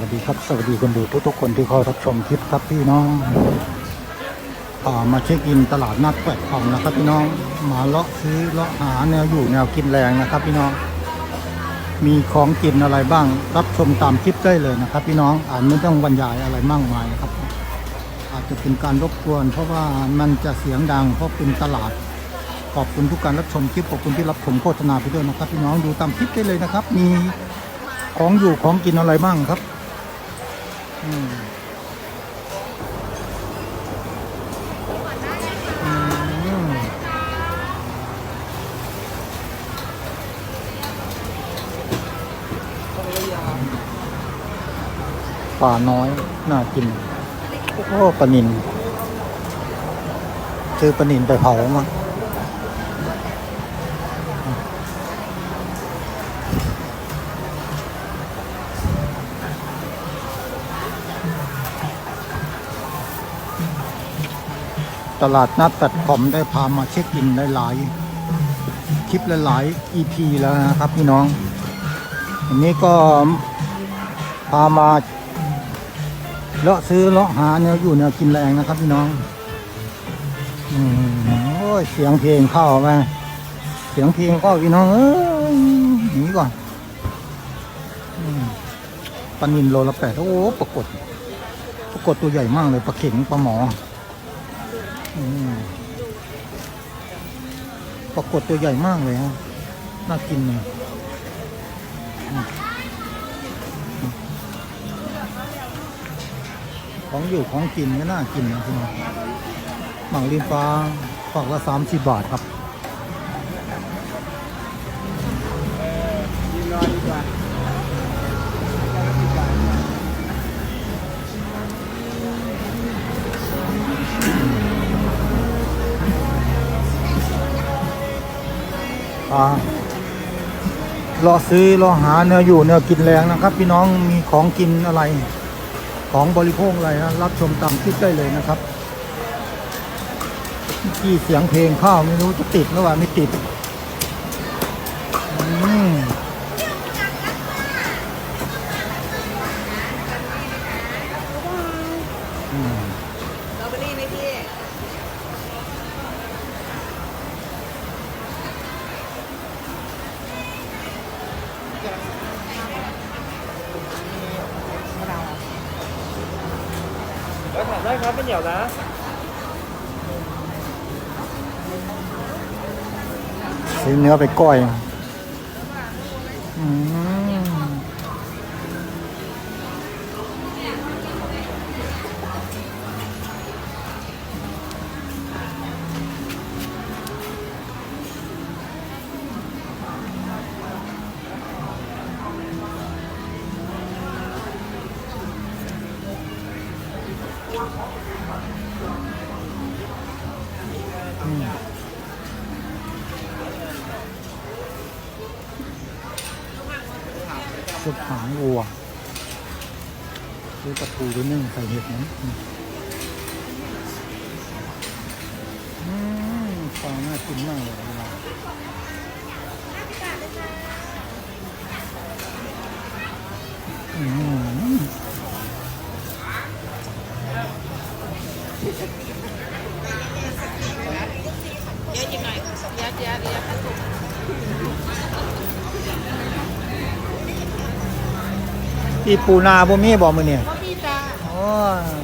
วัสดีครับ สวัสดีคนดูทุกๆคนที่เข้ารับชมคลิปครับพี่น้องอมาเช็คอินตลาดนัดแปดทองนะครับพี่น้องมาเลาะซื้อเลาะหาแนวอยู่แนวกินแรงนะครับ พี่น้อง มีของกินอะไรบ้าง รับชมตามคลิปได้เลยนะครับ พี่น้องอาจไม่ต้องบรรยายอะไรมากมายนะครับ อาจจะเป็นการรบกวน เพราะว่ามันจะเสียงดังเพราะเป็นตลาดขอบคุณทุกการรับชมคลิปขอบคุณที่รับชมโฆษณาไปด้วยนะครับ พี่น้องดูตามคลิปได้เลยนะครับ มีของอยู่ของกินอะไรบ้างครับ ป่าน้อย น่ากิน โอ้ปลานิน ซื้อปลานินไปเผามา ตลาดนัดตัดผมได้พามาเช็คอินหลายๆ คลิปหลายๆ EP แล้วนะครับพี่น้อง อันนี้ก็พามาเลาะซื้อเลาะหาแนวอยู่แนวกินแรงนะครับพี่น้องอโอ้ยเสียงเพลงเข้าไหมเสียงเพลงเข้าพี่น้องเอ้ยหนีก่อนอปลานินโลละแปดโอ้ปรากฏปรากฏตัวใหญ่มากเลยปลาเข็งปลาหมอ ปรากฏตัวใหญ่มากเลยฮะ น่ากินเลยของอยู่ของกินก็น่ากินนะพี่น้องหมังลินฟ้าฝากละสามสิบบาทครับ อ่ารอซื้อรอหาเนื้ออยู่เนื้อกินแรงนะครับ พี่น้องมีของกินอะไร ของบริโภคอะไรนะรับชมตามคลิปได้เลยนะครับที่เสียงเพลงเข้าไม่รู้จะติดหรือว่าไม่ติดอืม สตรอเบอรี่ไหมพี่ แล้วถามได้ครับเป็นเหนียวนะซื้อเนื้อไปก้อย อืม สุดหางวัวซื้อปลาทูไปนึ่งใส่เห็ดนะอืมฟางน่ากินมากเลยอืมเยอะจริงหน่อยเยอะเยอะเยอะ อีปูนาบ่มีบ่มื้อเนี่ยก็พี่จ้าโอ้ยอื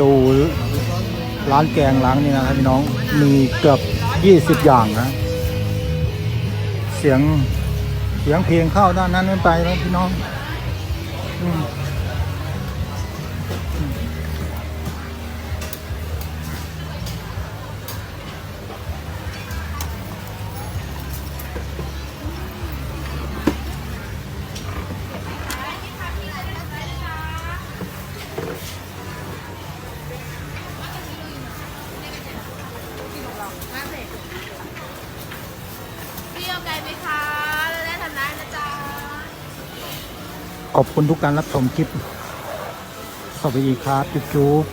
ดูร้านแกงร้านนี้นะครับพี่น้องมีเกือบยี่สิบอย่างนะ เสียงเสียงเพลงเข้าด้านนั้นไม่ไปแล้วพี่น้อง ขอบคุณทุกการรับชมคลิป สวัสดีครับจุ๊บ